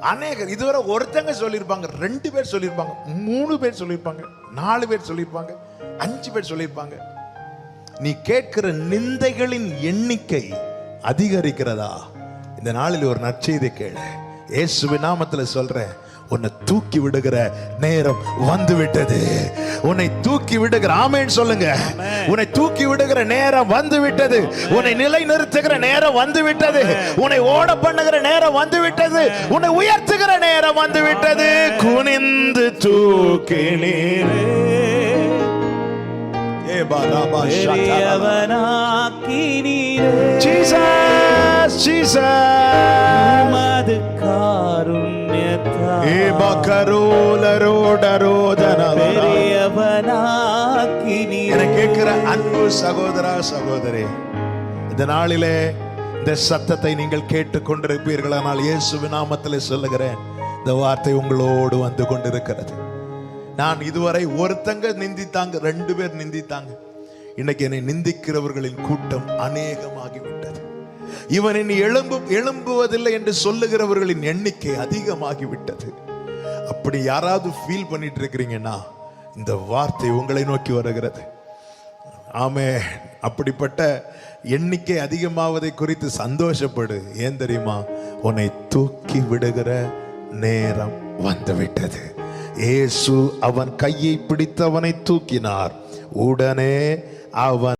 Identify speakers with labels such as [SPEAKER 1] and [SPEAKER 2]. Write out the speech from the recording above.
[SPEAKER 1] அநேகர் இதுவரை ஒருத்தங்க சொல்லியிருப்பாங்க ரெண்டு பேர் சொல்லியிருப்பாங்க மூணு பேர் சொல்லியிருப்பாங்க நாலு பேர் சொல்லியிருப்பாங்க அஞ்சு பேர் சொல்லியிருப்பாங்க. நீ கேட்கிற நிந்தைகளின் எண்ணிக்கை அதிகரிக்கிறதா? இந்த நாளில் ஒரு நற்செய்தி கேளு. இயேசு நாமத்தில் சொல்கிறேன் உன்னை தூக்கி விடுகிற நேரம் வந்து விட்டது உன்னை தூக்கி விடுகிற ஆமேன்னு சொல்லுங்க. உன்னை தூக்கி விடுகிற நேரம் வந்து விட்டது உன்னை நிலை நிறுத்துகிற நேரம் வந்து விட்டது உன்னை ஓட பண்ணுகிற நேரம் வந்து விட்டது உன்னை உயர்த்துகிற நேரம் வந்து விட்டது குனிந்து தூக்கி நீரே. Jesus, Jesus. கேட்கிற அன்பு சகோதரா சகோதரி இந்த நாளிலே இந்த சத்தத்தை நீங்கள் கேட்டுக் கொண்டிருப்பீர்களானால் இயேசு நாமத்திலே சொல்லுகிறேன் இந்த வார்த்தை உங்களோடு வந்து கொண்டிருக்கிறது. நான் இதுவரை ஒருத்தங்க நிந்தித்தாங்க ரெண்டு பேர் நிந்தித்தாங்க. இன்னைக்கு என்னை நிந்திக்கிறவர்களின் கூட்டம் அநேகமாகிவிட்டது. இவன் இனி எழும்பு எழும்புவதில்லை என்று சொல்லுகிறவர்களின் எண்ணிக்கை அதிகமாகிவிட்டது. அப்படி யாராவது ஃபீல் பண்ணிட்டு இருக்கிறீங்கன்னா இந்த வார்த்தை உங்களை நோக்கி வருகிறது. ஆமே அப்படிப்பட்ட எண்ணிக்கை அதிகமாவதை குறித்து சந்தோஷப்படு. ஏன் தெரியுமா? உன்னை தூக்கி விடுகிற நேரம் வந்துவிட்டது. ஏசு அவன் கையை பிடித்து அவனை தூக்கினார். உடனே அவன்